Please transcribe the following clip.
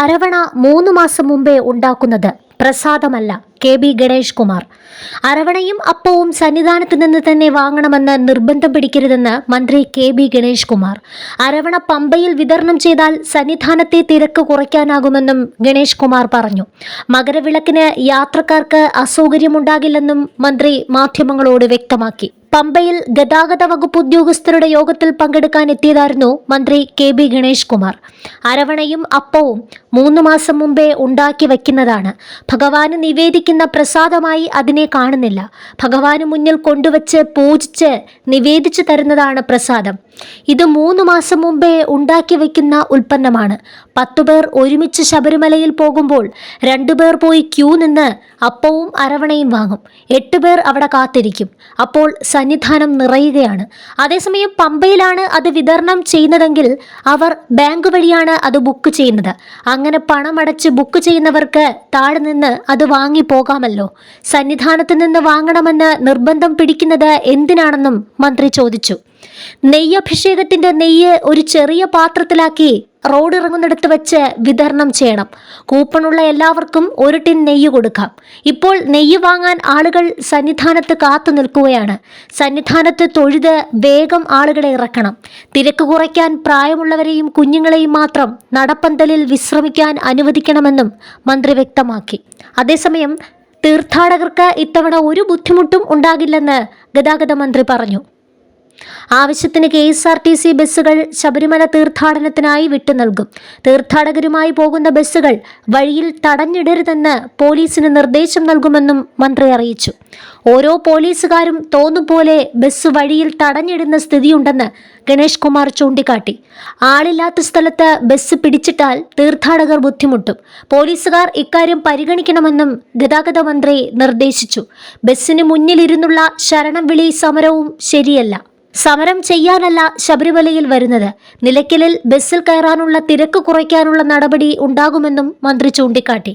അരവണ മൂന്ന് മാസം മുമ്പേ ഉണ്ടാക്കുന്നത് പ്രസാദമല്ല. K B Ganesh Kumar. അരവണയും അപ്പവും സന്നിധാനത്ത് നിന്ന് തന്നെ വാങ്ങണമെന്ന് നിർബന്ധം പിടിക്കരുതെന്ന് മന്ത്രി കെ ബി ഗണേഷ് കുമാർ. അരവണ പമ്പയിൽ വിതരണം ചെയ്താൽ സന്നിധാനത്തെ തിരക്ക് കുറയ്ക്കാനാകുമെന്നും ഗണേഷ് കുമാർ പറഞ്ഞു. മകരവിളക്കിന് യാത്രക്കാർക്ക് അസൗകര്യമുണ്ടാകില്ലെന്നും മന്ത്രി മാധ്യമങ്ങളോട് വ്യക്തമാക്കി. പമ്പയിൽ ഗതാഗത വകുപ്പ് ഉദ്യോഗസ്ഥരുടെ യോഗത്തിൽ പങ്കെടുക്കാൻ എത്തിയതായിരുന്നു മന്ത്രി കെ ബി ഗണേഷ് കുമാർ. അരവണയും അപ്പവും മൂന്ന് മാസം മുമ്പേ ഉണ്ടാക്കി വയ്ക്കുന്നതാണ്. ഭഗവാന് നിവേദിക്കുന്ന പ്രസാദമായി അതിനെ കാണുന്നില്ല. ഭഗവാന് മുന്നിൽ കൊണ്ടുവച്ച് പൂജിച്ച് നിവേദിച്ചു തരുന്നതാണ് പ്രസാദം. ഇത് മൂന്ന് മാസം മുമ്പേ ഉണ്ടാക്കി വയ്ക്കുന്ന ഉൽപ്പന്നമാണ്. പത്തുപേർ ഒരുമിച്ച് ശബരിമലയിൽ പോകുമ്പോൾ രണ്ടുപേർ പോയി ക്യൂ നിന്ന് അപ്പവും അരവണയും വാങ്ങും. എട്ട് പേർ അവിടെ കാത്തിരിക്കും. അപ്പോൾ സന്നിധാനം നിറയുകയാണ്. അതേസമയം പമ്പയിലാണ് അത് വിതരണം ചെയ്യുന്നതെങ്കിൽ അവർ ബാങ്ക് വഴിയാണ് അത് ബുക്ക് ചെയ്യുന്നത്. അങ്ങനെ പണമടച്ച് ബുക്ക് ചെയ്യുന്നവർക്ക് താഴെ നിന്ന് അത് വാങ്ങി പോകാമല്ലോ. സന്നിധാനത്ത് നിന്ന് വാങ്ങണമെന്ന് നിർബന്ധം പിടിക്കുന്നത് എന്തിനാണെന്നും മന്ത്രി ചോദിച്ചു. നെയ്യഭിഷേകത്തിന്റെ നെയ്യ് ഒരു ചെറിയ പാത്രത്തിലാക്കി റോഡ് ഇറങ്ങുന്നിടത്ത് വെച്ച് വിതരണം ചെയ്യണം. കൂപ്പണുള്ള എല്ലാവർക്കും ഒരു ടിൻ നെയ്യ് കൊടുക്കാം. ഇപ്പോൾ നെയ്യ് വാങ്ങാൻ ആളുകൾ സന്നിധാനത്ത് കാത്തു നിൽക്കുകയാണ്. സന്നിധാനത്ത് തൊഴുത് വേഗം ആളുകളെ ഇറക്കണം. തിരക്ക് കുറയ്ക്കാൻ പ്രായമുള്ളവരെയും കുഞ്ഞുങ്ങളെയും മാത്രം നടപ്പന്തലിൽ വിശ്രമിക്കാൻ അനുവദിക്കണമെന്നും മന്ത്രി വ്യക്തമാക്കി. അതേസമയം തീർത്ഥാടകർക്ക് ഇത്തവണ ഒരു ബുദ്ധിമുട്ടും ഉണ്ടാകില്ലെന്ന് ഗതാഗത മന്ത്രി പറഞ്ഞു. ആവശ്യത്തിന് K S R T C ബസ്സുകൾ ശബരിമല തീർത്ഥാടനത്തിനായി വിട്ടു നൽകും. തീർത്ഥാടകരുമായി പോകുന്ന ബസ്സുകൾ വഴിയിൽ തടഞ്ഞിടരുതെന്ന് പോലീസിന് നിർദ്ദേശം നൽകുമെന്നും മന്ത്രി അറിയിച്ചു. ഓരോ പോലീസുകാരും തോന്നുപോലെ ബസ് വഴിയിൽ തടഞ്ഞിടുന്ന സ്ഥിതിയുണ്ടെന്ന് ഗണേഷ് കുമാർ ചൂണ്ടിക്കാട്ടി. ആളില്ലാത്ത സ്ഥലത്ത് ബസ് പിടിച്ചിട്ടാൽ തീർത്ഥാടകർ ബുദ്ധിമുട്ടും. പോലീസുകാർ ഇക്കാര്യം പരിഗണിക്കണമെന്നും ഗതാഗത മന്ത്രി നിർദ്ദേശിച്ചു. ബസ്സിന് മുന്നിലിരുന്നുള്ള ശരണം വിളി സമരവും ശരിയല്ല. സമരം ചെയ്യാനല്ല ശബരിമലയിൽ വരുന്നത്. നിലയ്ക്കലിൽ ബസ്സിൽ കയറാനുള്ള തിരക്ക് കുറയ്ക്കാനുള്ള നടപടി ഉണ്ടാകുമെന്നും മന്ത്രി ചൂണ്ടിക്കാട്ടി.